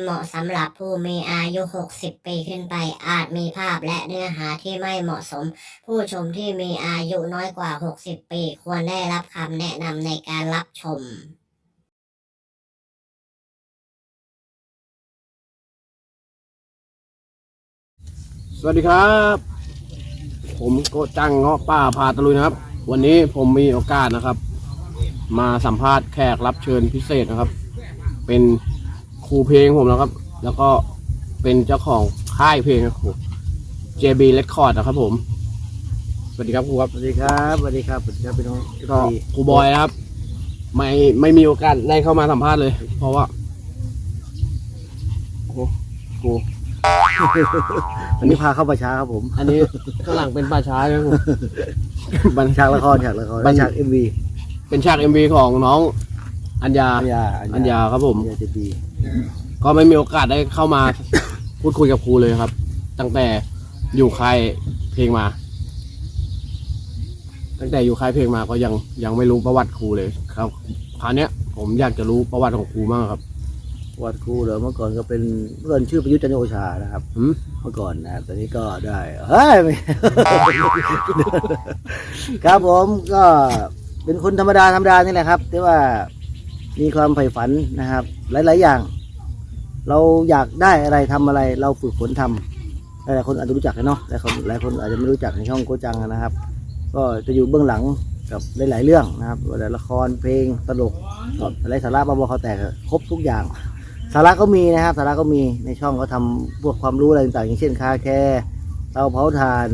เหมาะสำหรับผู้มีอายุ 60 ปีขึ้นไป อาจมีภาพและเนื้อหาที่ไม่เหมาะสม ผู้ชมที่มีอายุน้อยกว่า 60 ปี ควรได้รับคำแนะนำในการรับชมสวัสดีครับ ผมโกจังเงาะป่าพาตะลุยนะครับ วันนี้ผมมีโอกาสนะครับ มาสัมภาษณ์แขกรับเชิญพิเศษนะครับ เป็น ครูเพลงผมนะครับ แล้วก็เป็นเจ้าของค่ายเพลงนะครับผม JB Record นะครับผมสวัสดีครับครูครับสวัสดีครับสวัสดีครับสวัสดีครับพี่น้องก็ครูบอยนะครับ ไม่ไม่มีโอกาสได้เข้ามาสัมภาษณ์เลย เพราะว่าโอ้โหครูอันนี้พาเข้าประชาครับผม อันนี้ข้างหลังเป็นป่าช้าครับผมมันฉากละครฉากละครบรรฉากเอ็มวีเป็นฉากเอ็มวีของน้อง อัญญาอัญญาอัญญาครับผมอัญญาเจบีก็ไม่มีโอกาสได้เข้ามา พูดคุยกับครูเลยครับ ตั้งแต่อยู่ค่ายเพลงมา ตั้งแต่อยู่ค่ายเพลงมาก็ยังยังไม่รู้ประวัติครูเลย ครับคราวเนี้ยผมอยากจะรู้ประวัติของครูมากครับ วัดครูเหรอเมื่อก่อนก็เป็นเมื่อก่อนชื่อประยุทธ์จันทร์โอชานะครับ หืม เมื่อก่อนนะครับตอนนี้ก็ได้เฮ้ยไม่ ครับผมก็เป็นคนธรรมดาธรรมดานี่แหละครับที่ว่า มีความใฝ่ฝันนะครับ หลาย ๆ อย่าง เราอยากได้อะไรทำอะไร เราฝึกฝนทำหลายคนอาจจะรู้จักกันเนาะหลายคนหลายคนอาจจะไม่รู้จักในช่องโกจังนะครับ ก็จะอยู่เบื้องหลังกับหลาย ๆ เรื่องนะครับว่าแต่ละครเพลงตลกอะไรสาระบ้าบอเขาแตกครบทุกอย่าง สาระก็มีนะครับ สาระก็มีในช่องก็ทำพวกความรู้อะไรต่าง ๆ อย่างเช่นคาแคร์เตาเผาถ่าน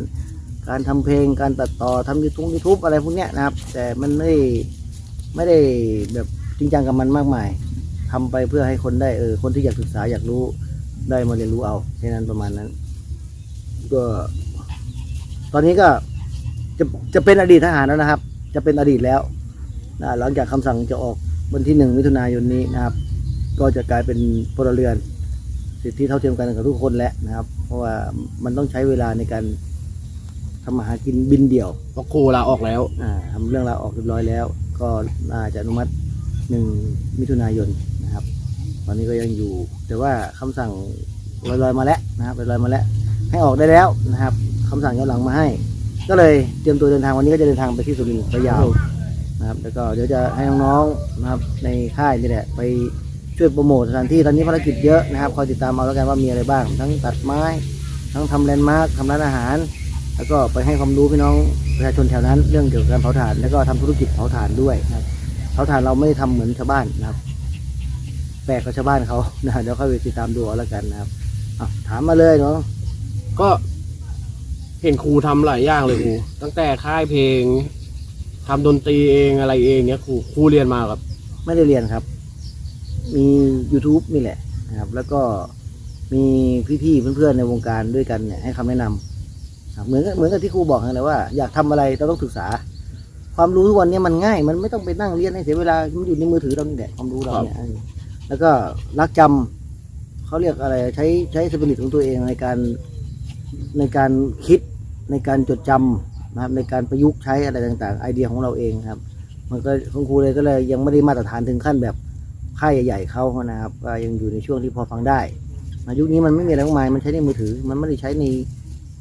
การทำเพลงการตัดต่อทำยูทูบยูทูบอะไรพวกเนี้ยนะครับ แต่มันไม่ไม่ได้แบบ ริงจังกับมันมากมายทำไปเพื่อให้คนได้เออคนที่อยากศึกษาอยากรู้ได้มาเรียนรู้เอาแค่นั้นประมาณนั้น ก็ ตอนนี้ก็จะจะเป็นอดีตทหารแล้วนะครับ จะเป็นอดีตแล้วนะหลังจากคำสั่งจะออกวันที่หนึ่งมิถุนายนนี้นะครับ ก็จะกลายเป็นพลเรือน สิทธิเท่าเทียมกันกับทุกคนแล้วนะครับ เพราะว่ามันต้องใช้เวลาในการทำมาหากินบินเดี่ยวเพราะครูลาออกแล้วอ่าทำเรื่องราวออกเรียบร้อยแล้ว ก็น่าจะอนุมัติ หนึ่งมิถุนายนนะครับ ตอนนี้ก็ยังอยู่ แต่ว่าคำสั่งลอยๆมาแล้วนะครับลอยๆมาแล้วให้ออกได้แล้วนะครับคำสั่งย้อนหลังมาให้ ก็เลยเตรียมตัวเดินทางวันนี้ก็จะเดินทางไปที่สุรินทร์ระยาวนะครับ แล้วก็เดี๋ยวจะให้น้องๆนะครับ ในค่ายนี่แหละไปช่วยโปรโมทสถานที่ตอนนี้ภารกิจเยอะนะครับคอยติดตามเอาแล้วกันว่ามีอะไรบ้าง ทั้งตัดไม้ ทั้งทำแลนด์มาร์คทำร้านอาหาร แล้วก็ไปให้ความรู้พี่น้องประชาชนแถวนั้น เรื่องเกี่ยวกับการเผาถ่านแล้วก็ทำธุรกิจเผาถ่านด้วยนะครับ เผาถ่านเราไม่ได้ทำเหมือนชาวบ้านนะครับ แปลกกว่าชาวบ้านเขานะเดี๋ยวค่อยไปติดตามดูเอาแล้วกันนะครับอะถามมาเลยเนาะก็เห็นครูทำหลายอย่างเลยครูตั้งแต่ค่ายเพลงทำดนตรีเองอะไรเองเนี้ยครูครูเรียนมาครับ ไม่ได้เรียนครับ มี YouTube นี่แหละนะครับ แล้วก็มีพี่ๆเพื่อนๆในวงการด้วยกันเนี่ยให้คำแนะนำครับเหมือนกับเหมือนกับที่ครูบอกนะว่าอยากทำอะไรเราต้องศึกษา ความรู้ทุกวันนี้มันง่าย มันไม่ต้องไปนั่งเรียนให้เสียเวลามันอยู่ในมือถือเรานี่แหละความรู้เราเนี่ยเออแล้วก็รักจำเขาเรียกอะไรใช้ใช้สปิริตของตัวเองในการในการคิดในการจดจำนะครับในการประยุกต์ใช้อะไรต่างๆ ไอเดียของเราเองครับ มันก็คุณครูเลยก็เลยยังไม่ได้มาตรฐานถึงขั้นแบบค่ายใหญ่ ๆเขานะครับก็ยังอยู่ในช่วงที่พอฟังได้นะยุคนี้มันไม่มีอะไรมากมายมันใช้ในมือถือ มันไม่ได้ใช้ใน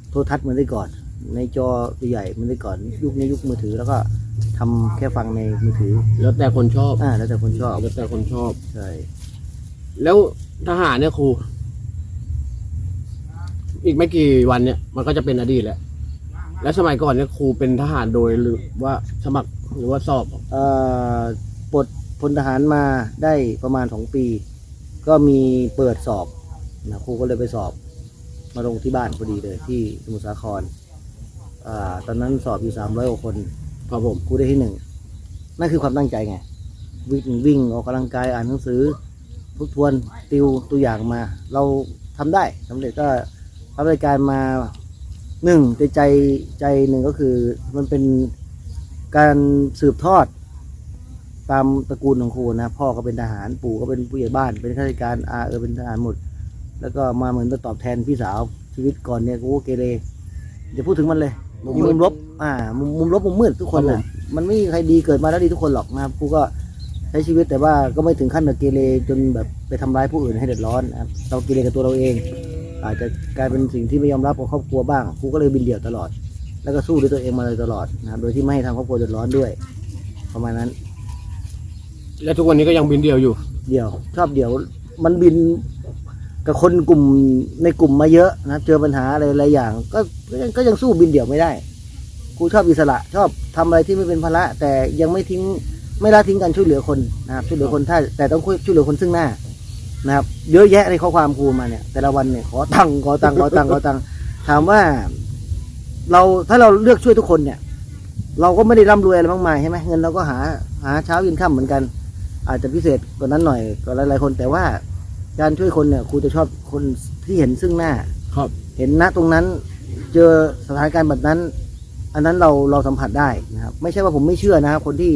โทรทัศน์เหมือนได้ก่อน ในจอใหญ่ๆเหมันได้ก่อน ยุคนี้ยุคมือถือแล้วก็ ทำแค่ฟังในมือถือแล้วแต่คนชอบอ่าแล้วแต่คนชอบแล้วแต่คนชอบ ใช่แล้วทหารเนี่ยครู อีกไม่กี่วันเนี่ย มันก็จะเป็นอดีตแล้ว แล้วสมัยก่อนเนี่ยครูเป็นทหารโดยหรือว่าสมัครหรือว่าสอบเอ่อปลดพลทหารมาได้ประมาณสองปี ก็มีเปิดสอบนะครูก็เลยไปสอบ มาลงที่บ้านพอดีเลยที่สมุทรสาครอ่าตอนนั้นสอบอยู่สามร้อยกว่าคน ครับผมครูได้ที่หนึ่งนั่นคือความตั้งใจไง วิ่งวิ่งออกกำลังกายอ่านหนังสือทบทวนติวตัวอย่างมา เราทำได้สำเร็จก็รับรายการมาหนึ่งใจใจใจหนึ่งก็คือมันเป็นการสืบทอด ตามตระกูลของครูนะ พ่อก็เป็นทหารปู่ก็เป็นผู้ใหญ่บ้าน เป็นข้าราชการอาเออเป็นทหารหมด แล้วก็มาเหมือนจะตอบแทนพี่สาวชีวิตก่อนเนี่ยกูเกเรจะพูดถึงมันเลย มีมุมลบ อ่า มุมมุมลบมุมมืดทุกคนครับน่ะมันไม่มีใครดีเกิดมาแล้วดีทุกคนหรอกนะครับครูก็ใช้ชีวิตแต่ว่าก็ไม่ถึงขั้นกับเกเรจนแบบไปทำร้ายผู้อื่นให้เดือดร้อนนะครับเราเกเรกับตัวเราเอง อาจจะกลายเป็นสิ่งที่ไม่ยอมรับกับครอบครัวบ้างครูก็เลยบินเดี่ยวตลอด แล้วก็สู้ด้วยตัวเองมาเลยตลอดนะครับโดยที่ไม่ให้ทางครอบครัวเดือดร้อนด้วย ประมาณนั้น และทุกวันนี้ก็ยังบินเดียวอยู่ เดี่ยวชอบเดี่ยวมันบิน กับคนกลุ่มในกลุ่มมาเยอะนะครับเจอปัญหาอะไรหลายอย่าง ก็ก็ยังสู้บินเดี่ยวไม่ได้ครูชอบอิสระ ชอบทำอะไรที่ไม่เป็นภาระ แต่ยังไม่ทิ้งไม่ละทิ้งการช่วยเหลือคนนะครับช่วยเหลือคนถ้าแต่ต้องช่วยเหลือคนซึ่งหน้านะครับ เยอะแยะในข้อความครูมาเนี่ย แต่ละวันเนี่ยขอตังค์ขอตังค์ขอตังค์ขอตังค์ถามว่า เราถ้าเราเลือกช่วยทุกคนเนี่ย เราก็ไม่ได้ร่ำรวยอะไรมากมายใช่ไหมเงินเราก็หาหาเช้ากินค่ำเหมือนกัน อาจจะพิเศษกว่านั้นหน่อยกว่าหลายๆคนแต่ว่า การช่วยคนเนี่ยครูจะชอบคนที่เห็นซึ่งหน้า ครับ เห็นณตรงนั้น เจอสถานการณ์แบบนั้น อันนั้นเราเราสัมผัสได้นะครับ ไม่ใช่ว่าผมไม่เชื่อนะครับ คนที่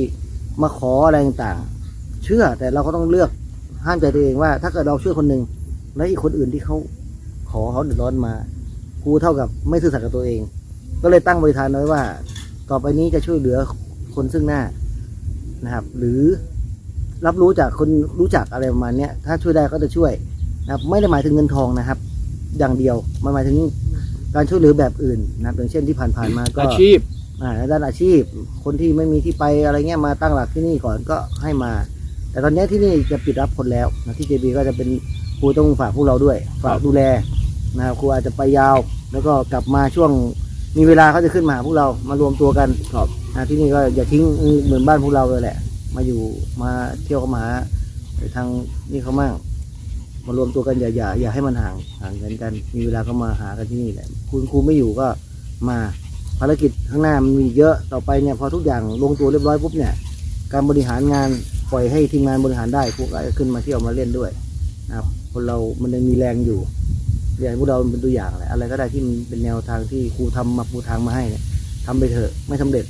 มาขออะไรต่างๆ เชื่อแต่เราก็ต้องเลือกห้ามใจตัวเองว่า ถ้าเกิดเราช่วยคนหนึ่งแล้วอีกคนอื่นที่เขาขอเขาเดือดร้อนมาครูเท่ากับไม่ซื่อสัตย์กับตัวเอง ก็เลยตั้งบริธานไว้ว่า ต่อไปนี้จะช่วยเหลือคนซึ่งหน้านะครับ หรือ รับรู้จากคนรู้จักอะไรประมาณเนี้ยถ้าช่วยได้ก็จะช่วยนะครับ ไม่ได้หมายถึงเงินทองนะครับ อย่างเดียวมันหมายถึงการช่วยเหลือแบบอื่นนะครับอย่างเช่นที่ผ่านๆมาก็อาชีพอ่าในด้านอาชีพ คนที่ไม่มีที่ไปอะไรเงี้ยมาตั้งหลักที่นี่ก่อนก็ให้มา แต่ตอนนี้ที่นี่จะปิดรับคนแล้วนะที่เจบีก็จะเป็นครูต้องฝากพวกเราด้วย ฝากดูแลนะครับครูอาจจะไปยาว แล้วก็กลับมาช่วงมีเวลาเขาจะขึ้นมาหาพวกเรามารวมตัวกันครับนะที่นี่ก็อย่าทิ้งเหมือนบ้านพวกเราเลยแหละ มาอยู่มาเที่ยวมาหาทางนี่เขามั่งมารวมตัวกันอย่าอย่าอย่าให้มันห่างห่างกันกัน มีเวลาก็มาหากันที่นี่แหละคุณครูไม่อยู่ก็มาภารกิจข้างหน้ามันมีเยอะต่อไปเนี่ยพอทุกอย่างลงตัวเรียบร้อยปุ๊บเนี่ย การบริหารงานปล่อยให้ทีมงานบริหารได้พวกก็จะขึ้นมาเที่ยวมาเล่นด้วยนะครับคนเรามันยังมีแรงอยู่อยากให้พวกเราเป็นตัวอย่างแหละอะไรก็ได้ที่มันเป็นแนวทางที่ครูทำมาปูทางมาให้เนี่ยทำไปเถอะไม่สำเร็จ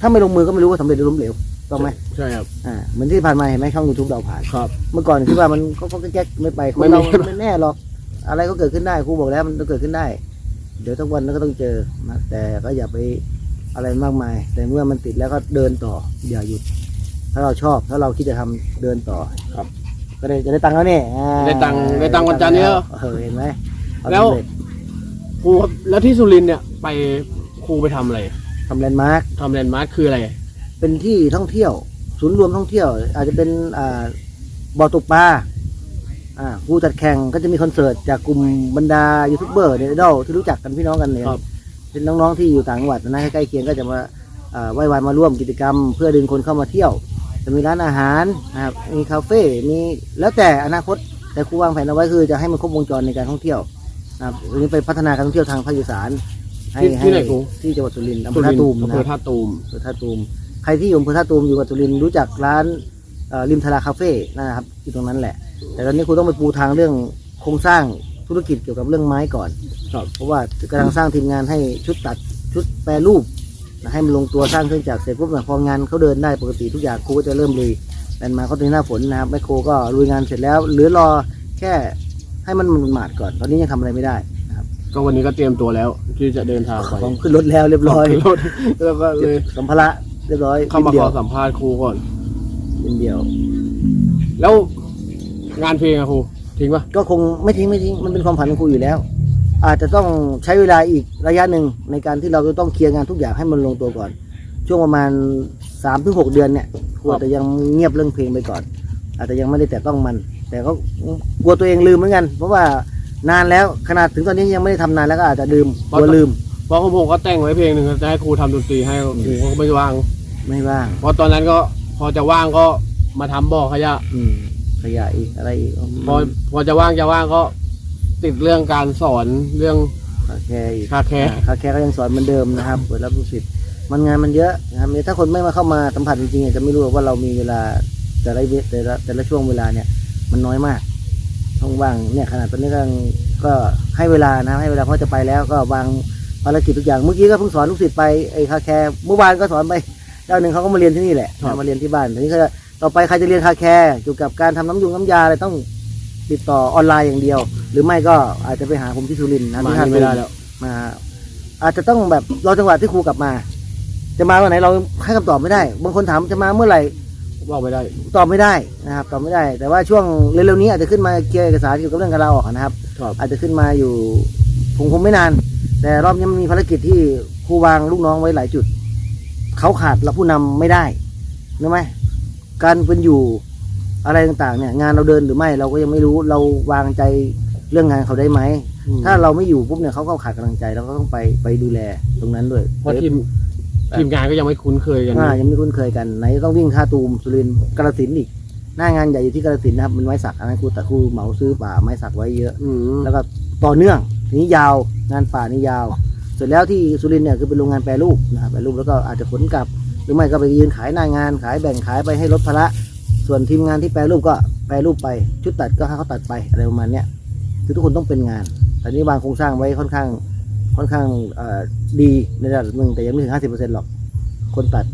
ถ้าไม่ลงมือก็ไม่รู้ว่าสำเร็จหรือล้มเหลว ต้องไหมใช่ครับอ่าเหมือนที่ผ่านมาเห็นไหมช่องยูทูบเราผ่าน ครับ เมื่อก่อนคิดว่ามันก็ก็แก๊กไม่ไปคนไม่เรามีไม่แน่หรอก อะไรก็เกิดขึ้นได้ครูบอกแล้วมันต้องเกิดขึ้นได้ เดี๋ยวทั้งวันแล้วก็ต้องเจอนะแต่ก็อย่าไปอะไรมากมาย แต่เมื่อมันติดแล้วก็เดินต่ออย่าหยุด ถ้าเราชอบถ้าเราคิดจะทำเดินต่อครับ ก็ได้จะได้ตังค์แล้วเนี่ยอ่าได้ตังค์ได้ตังค์วันจันทร์เนี่ยเออเห็นไหมเอาแล้วสำเร็จครูครับแล้วที่สุรินทร์เนี่ยไปครูไปทำอะไรทำแลนด์มาร์คทำแลนด์มาร์คคืออะไร เป็นที่ท่องเที่ยว ศูนย์รวมท่องเที่ยว อาจจะเป็นอ่าบ่อตกปลาอ่าผู้จัดแข่งก็จะมีคอนเสิร์ตจากกลุ่มบรรดายูทูบเบอร์เน็ตไอดอลที่รู้จักกันพี่น้องกันเนี่ยครับเป็นน้องๆที่อยู่ต่างจังหวัดนะใกล้ๆเคียงก็จะมาอ่าไหว้วานมาร่วมกิจกรรม เพื่อดึงคนเข้ามาเที่ยว จะมีร้านอาหารนะครับมีคาเฟ่มีแล้วแต่อนาคตแต่ครูวางแผนเอาไว้คือจะให้มันครบวงจรในการท่องเที่ยวนะครับทีนี้ไปพัฒนาการท่องเที่ยวทางภาคอีสานให้ที่ที่ไหนครู ที่จังหวัดสุรินทร์อำเภสุอริท่านทตูร์มอำนะเภคอรับท่าตูม อำเภอท่าตูม ใครที่อยู่อำเภอท่าตูมอยู่กับสุรินทร์รู้จักร้านเอ่อริมทาราคาเฟ่นะครับอยู่ตรงนั้นแหละ แต่ตอนนี้ครูต้องไปปูทางเรื่องโครงสร้างธุรกิจเกี่ยวกับเรื่องไม้ก่อน ครับ เพราะว่ากำลังสร้างทีมงานให้ชุดตัดชุดแปรรูปนะให้มันลงตัวสร้างเครื่องจักรเสร็จปุ๊บเนี่ยพองานเขาเดินได้ปกติทุกอย่างครูก็จะเริ่มลุยแลนด์มาเขาตอนนี้หน้าฝนนะครับแมคโครก็ลุยงานเสร็จแล้วเหลือรอแค่ให้มันหมาดๆก่อน ตอนนี้ยังทำอะไรไม่ได้นะครับก็วันนี้ก็เตรียมตัวแล้วที่จะเดินทางไปของขึ้นรถแล้วเรียบร้อยขับรถแล้วก็เลย สัมภาระ เรียบร้อยเข้ามาบินเดีขยวอสัมภาษณ์ครูก่อนบินเดียว แล้วงานเพลงอะครูทิ้งปะก็คงไม่ทิ้งไม่ทิ้งมันเป็นความฝันของครูอยู่แล้ว อาจจะต้องใช้เวลาอีกระยะหนึ่งในการที่เราจะต้องเคลียร์งานทุกอย่างให้มันลงตัวก่อน ช่วงประมาณสามถึงหกเดือนเนี่ยครูอาจจะยังเงียบเรื่องเพลงไปก่อน อาจจะยังไม่ได้แต่ต้องมัน แต่ก็กลัวตัวเองลืมเหมือนกัน เพราะว่านานแล้วขนาดถึงตอนนี้ยังไม่ได้ทำนานแล้วก็อาจจะลืมกลัวลืมเพราะของผมก็แต่งไว้เพลงหนึ่งจะให้ครูทำดนตรีให้ครูก็ไม่ว่าง ไม่ว่าง เพราะตอนนั้นก็พอจะว่างก็มาทำบ่อขยะ อืม ขยายอีกอะไรอีกพอพอจะว่างจะว่างก็ติดเรื่องการสอนเรื่องแค่อีกคาแคร์คาแคร์ก็ยังสอนเหมือนเดิมนะครับเปิดรับลูกศิษย์มันงานมันเยอะนะครับถ้าคนไม่มาเข้ามาสัมผัสจริงๆอาจจะไม่รู้ว่าเรามีเวลาแต่ละเวแต่ละแต่ละช่วงเวลาเนี่ย มันน้อยมากช่องว่างเนี่ยขนาดตอนนี้ก็ยังก็ให้เวลานะให้เวลาเพราะจะไปแล้วก็วางภารกิจทุกอย่างเมื่อกี้ก็เพิ่งสอนลูกศิษย์ไปไอ้คาแคร์เมื่อวานก็สอนไป เจ้าหนึ่งเขาก็มาเรียนที่นี่แหละมาเรียนที่บ้านทีนี้ก็ต่อไปใครจะเรียนคาแคร์เกี่ยวกับการทำน้ำยุงน้ำยาอะไรต้องติดต่อออนไลน์อย่างเดียว หรือไม่ก็อาจจะไปหาผมที่สุรินทร์นะมาที่ท่านี่ตูไม่ได้แล้ว มาอาจจะต้องแบบรอจังหวะที่ครูกลับมา จะมาวันไหนเราให้คำตอบไม่ได้ บางคนถามจะมาเมื่อไหร่บอกไม่ได้ ตอบไม่ได้นะครับตอบไม่ได้ แต่ว่าช่วงเร็วๆนี้อาจจะขึ้นมาเคลียร์เอกสารเกี่ยวกับเรื่องการลาออกนะครับ ครับ อาจจะขึ้นมาอยู่คงคงไม่นาน แต่รอบนี้มันมีภารกิจที่ครูวางลูกน้องไว้หลายจุด เขาขาดเราผู้นำไม่ได้รู้ไหมการเป็นอยู่อะไรต่างๆเนี่ย งานเราเดินหรือไม่เราก็ยังไม่รู้เราวางใจเรื่องงานเขาได้ไหมถ้าเราไม่อยู่ปุ๊บเนี่ยเขาก็ขาดกำลังใจเราก็ต้องไปไปดูแลตรงนั้นด้วยเพราะทีมทีมงานก็ยังไม่คุ้นเคยกันอ่ายังไม่คุ้นเคยกันไหนจะต้องวิ่งท่าตูมสุรินทร์กาฬสินธุ์อีกหน้างานใหญ่อยู่ที่กาฬสินธุ์นะครับเป็นไม้สักอันนั้นครูแต่ครูเหมาซื้อป่าไม้สักไว้เยอะอืมแล้วก็ต่อเนื่องทีนี้ยาวงานป่านี่ยาว เสร็จแล้วที่สุรินเนี่ยคือเป็นโรงงานแปรรูปนะครับแปรรูปแล้วก็อาจจะขนกลับ หรือไม่ก็ไปยืนขายหน้างาน ขายแบ่งขายไปให้ลดภาระส่วนทีมงานที่แปรรูปก็แปรรูปไป ชุดตัดก็ให้เขาตัดไปอะไรประมาณเนี้ยคือทุกคนต้องเป็นงาน แต่นี้วางโครงสร้างไว้ค่อนข้างค่อนข้างดีในระดับหนึ่งแต่ยังไม่ถึงห้าสิบเปอร์เซ็นต์หรอก คนตัด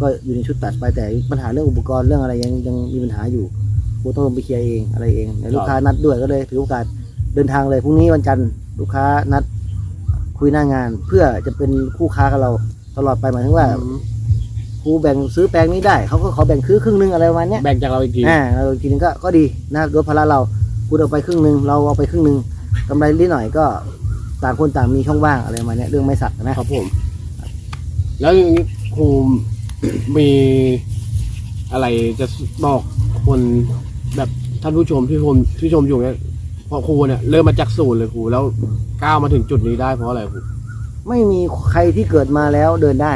ก็อยู่ในชุดตัดไปแต่ปัญหาเรื่องอุปกรณ์เรื่องอะไรยังยังมีปัญหาอยู่กูต้องลงไปเคลียร์เองอะไรเองในลูกค้านัดด้วยก็เลยถือโอกาสเดินทางเลยพรุ่งนี้วันจันทร์ลูกค้านัด คุยหน้างาน เพื่อจะเป็นคู่ค้ากับเราตลอดไปหมายถึงว่าอืมครูแบ่งซื้อแปลงนี้ได้เขาก็ขอแบ่งคือครึ่งหนึงอะไรประมาณเนี้ยแบ่งจากเราอีกทีอ่าเราอีกทีนึงก็ก็ดีนะลดภาระเราคุณเอาไปครึ่งหนึ่งเราเอาไปครึ่งหนึ่งกำไรนิดหน่อยก็ต่างคนต่างมีช่องว่างอะไรประมาณเนี้ยเรื่องไม่สักนะครับผม แล้วอย่างนี้ครูมีอะไรจะบอกคนแบบท่านผู้ชมที่ชมที่ชมอยู่เนี่ย เพราะครูเนี่ยเริ่มมาจากศูนย์เลยครูแล้วก้าวมาถึงจุดนี้ได้เพราะอะไรครูไม่มีใครที่เกิดมาแล้วเดินได้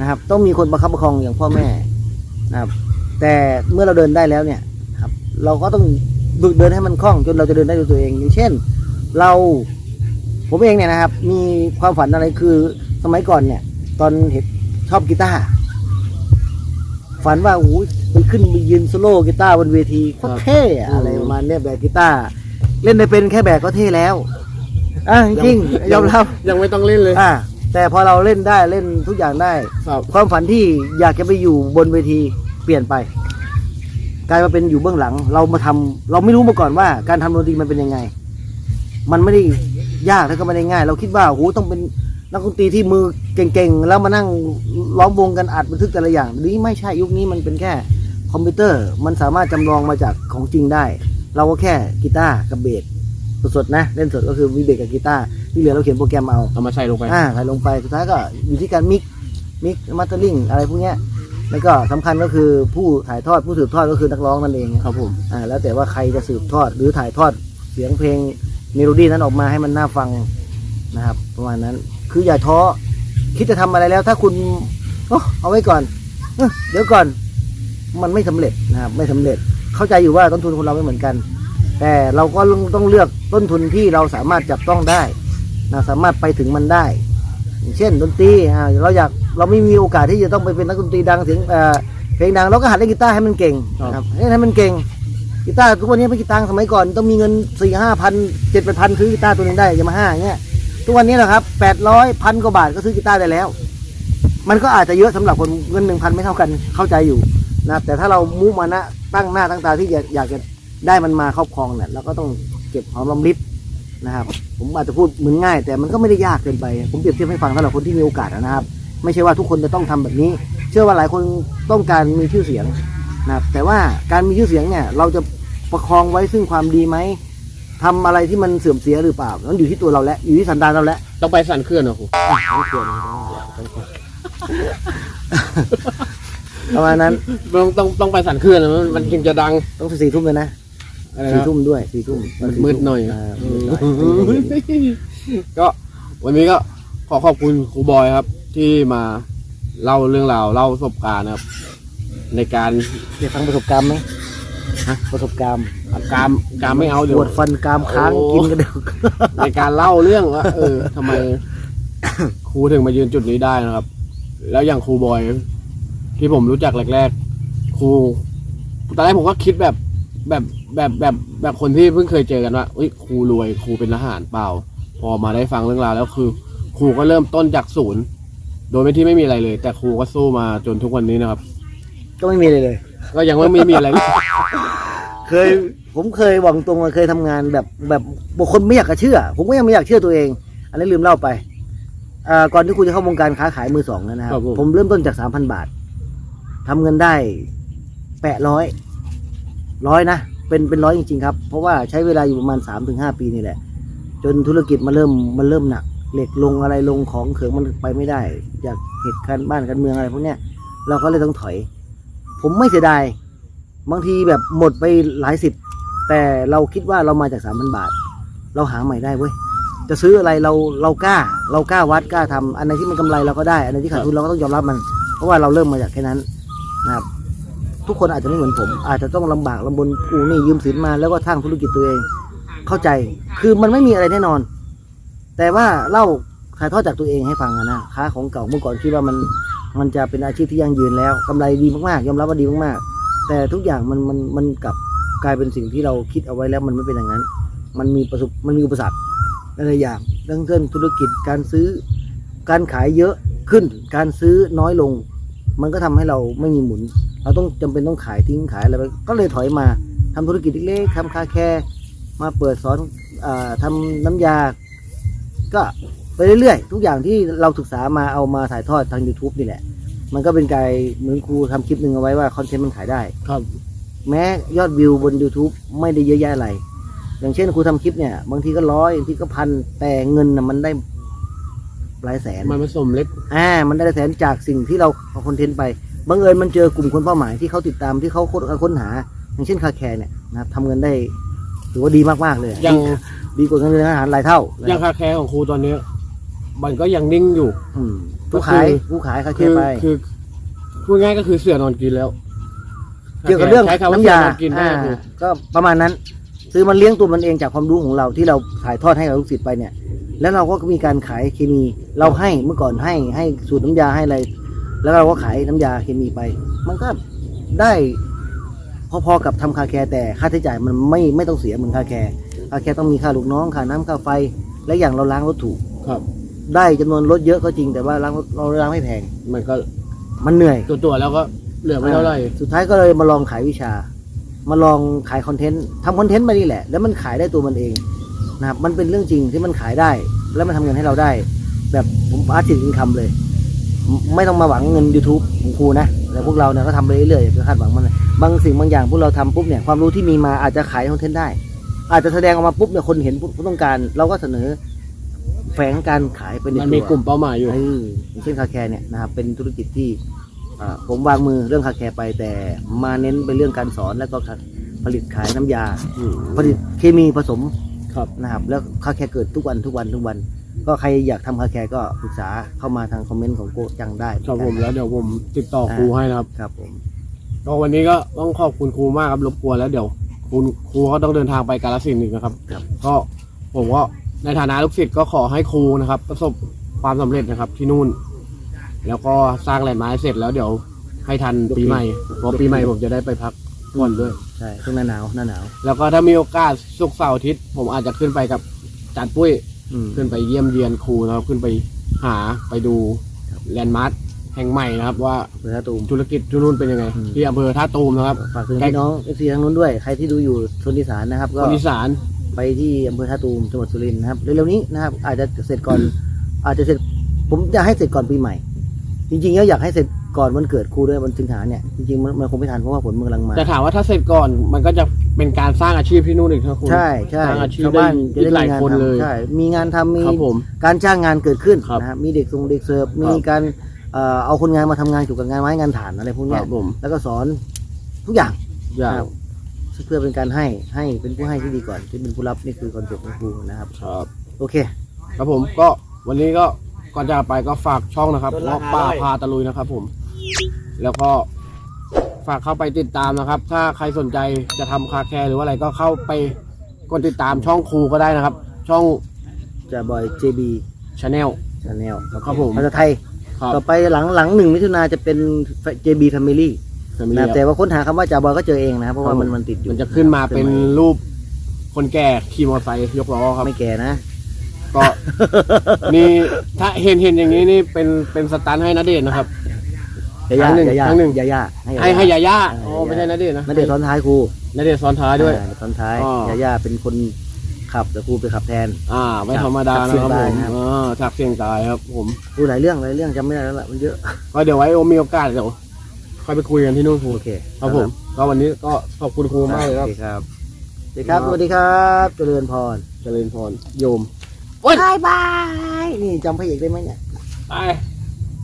นะครับ ต้องมีคนประคับประคองอย่างพ่อแม่นะครับ แต่เมื่อเราเดินได้แล้วเนี่ยครับ เราก็ต้องฝึกเดินให้มันคล่องจนเราจะเดินได้ด้วยตัวเองอย่างเช่น เราผมเองเนี่ยนะครับ มีความฝันอะไรคือสมัยก่อนเนี่ย ตอนเห็นชอบกีตาร์ ฝันว่าโอ้ยไปขึ้นไปยืนโซโล่กีตาร์บนเวทีโคตรเท่อะอะไรประมาณเนี้ยแบกกีตาร์เล่นได้เป็นแค่แบกก็เท่แล้วอะจริงๆยอมรับยังไม่ต้องเล่นเลย อ่าแต่พอเราเล่นได้เล่นทุกอย่างได้ ครับความฝันที่อยากจะไปอยู่บนเวทีเปลี่ยนไป กลายมาเป็นอยู่เบื้องหลัง เรามาทำเราไม่รู้มาก่อนว่า การทำดนตรีมันเป็นยังไง มันไม่ได้ยากแล้วก็ไม่ได้ง่าย เราคิดว่าโอ้โหต้องเป็น นักดนตรีที่มือเก่งๆ แล้วมานั่งล้อมวงกันอัดบันทึกแต่ละอย่าง นี้ไม่ใช่ยุคนี้มันเป็นแค่คอมพิวเตอร์ มันสามารถจำลองมาจากของจริงได้ เราก็แค่กีตาร์กับเบสสดๆนะ เล่นสดก็คือมีเบสกับกีตาร์ที่เหลือเราเขียนโปรแกรมเอาเอามาใส่ลงไปอ่าใส่ลงไปสุดท้ายก็อยู่ที่การมิกมิกมาสเตอร์ลิงอะไรพวกเนี้ยแล้วก็สำคัญก็คือผู้ถ่ายทอดผู้สืบทอดก็คือนักร้องนั่นเองครับผมอ่าแล้วแต่ว่าใครจะสืบทอดหรือถ่ายทอดเสียงเพลงเมโลดี้นั้นออกมาให้มันน่าฟังนะครับ ประมาณนั้น คืออย่าท้อ คิดจะทำอะไรแล้ว ถ้าคุณโอ้เอาไว้ก่อนเดี๋ยวก่อน มันไม่สำเร็จนะครับไม่สำเร็จ เข้าใจอยู่ว่าต้นทุนคนเราไม่เหมือนกัน แต่เราก็ต้องเลือกต้นทุนที่เราสามารถจับต้องได้นะสามารถไปถึงมันได้ เช่นดนตรีเราอยากเราไม่มีโอกาสที่จะต้องไปเป็นนักดนตรีดังเสียงเออเพลงดังเราก็หัดเล่นกีตาร์ให้มันเก่งครับนะครับให้มันเก่งกีตาร์ทุกวันนี้ไม่กีตาร์สมัยก่อนต้องมีเงินสี่ห้าพันเจ็ดแปดพันซื้อกีตาร์ตัวหนึงได้ยามาฮ่าอย่าเงี้ย ทุกวันนี้นะครับแปดร้อยพันกว่าบาทก็ซื้อกีตาร์ได้แล้ว มันก็อาจจะเยอะสำหรับคนเงินหนึ่งพันไม่เท่ากันเข้าใจอยู่นะครับแต่ถ้าเรามุ่งมานะตั้งหน้าตั้งตาที่อยากอยากจะได้มันมาครอบครองเนี่ยเราก็ต้องเก็บหอมรอมริบนะครับ ผมอาจจะพูดเหมือนง่าย แต่มันก็ไม่ได้ยากเกินไป ผมเปรียบเทียบให้ฟังสำหรับคนที่มีโอกาสนะครับ ไม่ใช่ว่าทุกคนจะต้องทำแบบนี้ เชื่อว่าหลายคนต้องการมีชื่อเสียงนะครับแต่ว่าการมีชื่อเสียงเนี่ยเราจะประคองไว้ซึ่งความดีไหม ทำอะไรที่มันเสื่อมเสียหรือเปล่านั้นอยู่ที่ตัวเราแล้วอยู่ที่สันดานเราแล้วต้องไปสั่นเคลื่อนเหรอครูอะไม่เกี่ยวนะประมาณนั้นต้องต้องต้องไปสั่นเคลื่อนนะมันมันถึงจะดังต้องสี่ทุ่มเลยนะอะไรสี่นะทุ่มด้วยสี่ทุ่มมืดหน่อยามืดหน่อยก็วันนี้ก็ขอขอบคุณครูบอยครับ ที่มาเล่าเรื่องราวเล่าประสบการณ์นะครับ ในการ อยากฟังประสบการณ์ไหม ฮะประสบการณ์การการไม่เอาเดี๋ยปววดฟันกรามค้างโอ้กินกันเดี๋ยวในการเล่าเรื่องว่าเออทำไม ครูถึงมายืนจุดนี้ได้นะครับ แล้วอย่างครูบอย ที่ผมรู้จักแรกๆครูตอนแรกผมก็คิดแบบแบบแบบแบบแบบคนที่เพิ่งเคยเจอกันว่าอุ้ยครูรวยครูเป็นทหารเปล่า พอมาได้ฟังเรื่องราวแล้วคือ ครูก็เริ่มต้นจากศูนย์ โดยไม่ที่ไม่มีอะไรเลย แต่ครูก็สู้มาจนทุกวันนี้นะครับ ก็ไม่มีเลยเลย ก็ยังไม่มีอะไรเลยเคยผมเคยบอกตรงว่าเคยทำงานแบบแบบบุคคลไม่อยากจะเชื่อ ผมก็ยังไม่อยากเชื่อตัวเอง อันนี้ลืมเล่าไปอ่าก่อนที่คุณจะเข้าวงการค้าขายมือสองนะครับครับผมผมเริ่มต้นจากสามพันบาททำเงินได้แปะร้อยร้อยนะ เป็นเป็นร้อยจริงๆครับ เพราะว่าใช้เวลาอยู่ประมาณ3าถึงหปีนี่แหละ จนธุรกิจมันเริ่มมันเริ่มหนัก เหล็กลงอะไรลงของเขิงมันไปไม่ได้ จากเหตุการณ์บ้านการเมืองอะไรพวกเนี้ยเราก็เลยต้องถอย ผมไม่เสียดายบางทีแบบหมดไปหลายสิบ แต่เราคิดว่าเรามาจากสามพันบาท เราหาใหม่ได้เว้ยจะซื้ออะไรเราเรากล้า เรากล้าวัดกล้าทำอันไหนที่มันกำไรเราก็ได้ อันไหนที่ขาดทุนเราก็ต้องยอมรับมัน เพราะว่าเราเริ่มมาจากแค่นั้นนะครับ ทุกคนอาจจะไม่เหมือนผม อาจจะต้องลำบากลำบนกู้หนี้ยืมสินมา แล้วก็ทั้งธุรกิจตัวเอง เข้าใจคือมันไม่มีอะไรแน่นอน แต่ว่าเล่าถ่ายทอดจากตัวเองให้ฟังอะนะค้าของเก่าเมื่อก่อนคิดว่ามัน มันจะเป็นอาชีพที่ยั่งยืนแล้วกำไรดีมากๆ ยอมรับว่าดีมากๆ แต่ทุกอย่างมันมันมันกลับกลายเป็นสิ่งที่เราคิดเอาไว้แล้วมันไม่เป็นอย่างนั้น มันมีประสบมันมีอุปสรรคหลายๆอย่างเรื่องเรื่องธุรกิจการซื้อการขายเยอะขึ้น การซื้อน้อยลง มันก็ทำให้เราไม่มีหมุน เราต้องจำเป็นต้องขายทิ้งขายอะไรไปก็เลยถอยมาทำธุรกิจเล็กๆทำคาแคร์มาเปิดสอนอาทำน้ำยา ก็ เรื่อยๆ ทุกอย่างที่เราศึกษามาเอามาถ่ายทอดทาง YouTube นี่แหละ มันก็เป็นการเหมือนครูทำคลิปหนึ่งเอาไว้ว่าคอนเทนต์มันขายได้ ครับ แม้ยอดวิวบน YouTube ไม่ได้เยอะแยะอะไร อย่างเช่นครูทำคลิปเนี่ย บางทีก็ร้อยบางทีก็พันแต่เงินนะมันได้หลายแสน มันผสมเล็ก อ่า มันได้หลายแสนจากสิ่งที่เราเอาคอนเทนต์ไป บังเอิญมันเจอกลุ่มคนเป้าหมายที่เขาติดตามที่เขาค้นค้นหา อย่างเช่นคาแคร์เนี่ยนะครับทำเงินได้ถือว่าดีมากๆเลยยังดีกว่าเงินเดือนอาหารหลายเท่ายังคาแคร์ของครูตอนเนี้ย มันก็ยังนิ่งอยู่ อืมก็ผู้คือขายผู้ขายคาแคคือร์ไป คือพูดง่ายก็คือเสือนอนกินแล้วเกี่ยวกับเรื่องใช้คำว่าน้ำยาเสือนอนกินได้อ่าคือก็ประมาณนั้นซื้อมันเลี้ยงตัวมันเองจากความรู้ของเราที่เราถ่ายทอดให้กับลูกศิษย์ไปเนี่ย แล้วเราก็มีการขายเคมีเราให้เมื่อก่อนให้ให้สูตรน้ำยาให้อะไร แล้วเราก็ขายน้ำยาเคมีไป มันก็ได้พอๆกับทำคาแคร์แต่ค่าใช้จ่ายมันไม่ไม่ต้องเสียเหมือนคาแคร์คาแคร์ต้องมีค่าลูกน้องค่าน้ำค่าไฟ และอย่างเราล้างรถถูก ครับ ได้จำนวนรถเยอะก็จริงแต่ว่าล้างรถเราล้างไม่แพง มันก็มันเหนื่อย ตัวตัวๆแล้วก็เหลือไม่เท่าไหร่สุดท้ายก็เลยมาลองขายวิชา มาลองขายคอนเทนต์ทำคอนเทนต์มานี่แหละ แล้วมันขายได้ตัวมันเองนะครับ มันเป็นเรื่องจริงที่มันขายได้ แล้วมันทำเงินให้เราได้ แบบผมอาร์ติสอินคัมเลยไม่ต้องมาหวังเงิน YouTube ของครูนะ แต่พวกเราเนี่ยก็ทำไปเรื่อยๆอย่าไปคาดหวังมันเลยบางสิ่งบางอย่างพวกเราทำปุ๊บเนี่ยความรู้ที่มีมาอาจจะขายคอนเทนต์ได้ อาจจะแสดงออกมาปุ๊บเนี่ยคนเห็นผู้ต้องการ เราก็เสนอ แฝงการขายไปในมันตัวมีกลุ่มเป้าหมายอยู่ เอออย่างเช่นคาแคร์เนี่ยนะครับเป็นธุรกิจที่อ่าผมวางมือเรื่องคาแคร์ไปแต่มาเน้นไปเรื่องการสอนแล้วก็ผลิตขายน้ำยา อืมผลิตเคมีผสมครับ นะครับแล้วคาแคร์เกิดทุกวันทุกวันทุกวัน ก็ใครอยากทำคาแคร์ก็ปรึกษาเข้ามาทางคอมเมนต์ของโกจังได้ครับผมแล้วเดี๋ยวผมติดต่อครูให้นะครับครับผมก็วันนี้ก็ต้องขอบคุณครูมากครับรบกวนแล้วเดี๋ยวคุณครูก็ต้องเดินทางไปกาลสินธุ์อีกนะครับ ครับ ก็ผมก็ ในฐานะลูกศิษย์ก็ขอให้ครูนะครับ ประสบความสำเร็จนะครับที่นู่น แล้วก็สร้างแลนด์มาร์คเสร็จแล้วเดี๋ยวให้ทันปีใหม่เพราะปีใหม่ผมจะได้ไปพักผ่อนด้วยใช่ช่วงหน้าหนาวหน้าหนาว แล้วก็ถ้ามีโอกาสศุกร์เสาร์อาทิตย์ผมอาจจะขึ้นไปกับจานปุ้ยอืมขึ้นไปเยี่ยมเยียนครูนะครับขึ้นไปหาไปดูครับแลนด์มาร์คแห่งใหม่นะครับ ว่าเพื่อตูมธุรกิจที่นู่นเป็นยังไงอืมที่อำเภอท่าตูมนะครับฝากถึงพี่น้องเอฟซีทางนู้นด้วย ใครที่ดูอยู่ชนอีสานนะครับคก็นอีสาน ไปที่อำเภอท่าตูมจังหวัดสุรินทร์นะครับเร็วๆนี้นะครับ อาจจะเสร็จก่อน อาจจะเสร็จผมอยากให้เสร็จก่อนปีใหม่ จริงๆแล้วอยากให้เสร็จก่อนวันเกิดครูด้วยวันสิงหาเนี่ยจริงๆมันมันคงไม่ทันเพราะว่าฝนมันกำลังมา แต่ถามว่าถ้าเสร็จก่อนมันก็จะเป็นการสร้างอาชีพที่นู่นอีกนะคุณใช่ใช่สร้างอาชีพชาวบ้านได้จะได้หลายมีงานคนเลย ทำใช่มีงานทำมีครับผมการจ้างงานเกิดขึ้นครับนะครับมีเด็กส่งเด็กเสิร์ฟมีครับการเอ่อเอาคนงานมาทำงานเกี่ยวกับงานไม้งานฐานอะไรพวกคเนี้รัยบผม แล้วก็สอนทุกอย่าง อย่างครับ เพื่อเป็นการให้ให้เป็นผู้ให้ที่ดีก่อนที่เป็นผู้รับนี่คือคอนเซ็ปต์ของครูนะครับ ครับโอเค ครับผมก็วันนี้ก็ก่อนจะไปก็ฝากช่องนะครับเงาะป่าพาตะลุยนะครับ ผม แล้วก็ฝากเข้าไปติดตามนะครับ ถ้าใครสนใจจะทำคาแคร์หรือว่าอะไรก็เข้าไปกดติดตามช่องครูก็ได้นะครับ ช่องจะบอย JB ชาแนล Channel ครับผม ภาษาไทย ครับ ต่อไปหลังหลังหนึ่งมิถุนาจะเป็น JB Family นะแต่ว่าค้นหาคำว่าจ่าบอยก็เจอเองนะครับ เพราะว่ามันมันติดอยู่มันจะขึ้นมาเป็นรูปคนแก่ขี่มอเตอร์ไซค์ยกล้อครับ ไม่แก่นะ ก็นี่ถ้าเห็นเห็นอย่างนี้นี่เป็นเป็นสตันให้นเดชน์นะครับ ยาย่าครั้งหนึ่งยาย่าครั้งหนึ่ง ยาย่าให้ให้ยาย่าให้อ๋อยาย่าไม่ใช่นเดชน์นะนันเดชน์ซ้อนท้ายครูนเดชน์ซ้อนท้ายด้วย อ่าซ้อนท้าย อ๋อ ยาย่าเป็นคนขับแต่ครูไปขับแทน อ่า ไม่ธรรมดาจากนะเสียคงรับตาผยมนะครับ อ่าจากเสียงตายครับผม ดูหลายเรื่องหลายเรื่องจำไม่ได้แล้วล่ะมันเยอะ ก็เดี๋ยวไว้มีโอกาสเดี๋ยว ค่อยไปคุยกันที่นู่นครูโอเคครับผมก็วันนี้ก็ขอบคุณครูมากเลยครับโอเคครับ สวัสดีครับ สวัสดีครับ เจริญพร เจริญพร โยมบายบาย นี่จำพระเอกได้ไหมเนี่ย ไป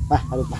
ไปเอาไปไป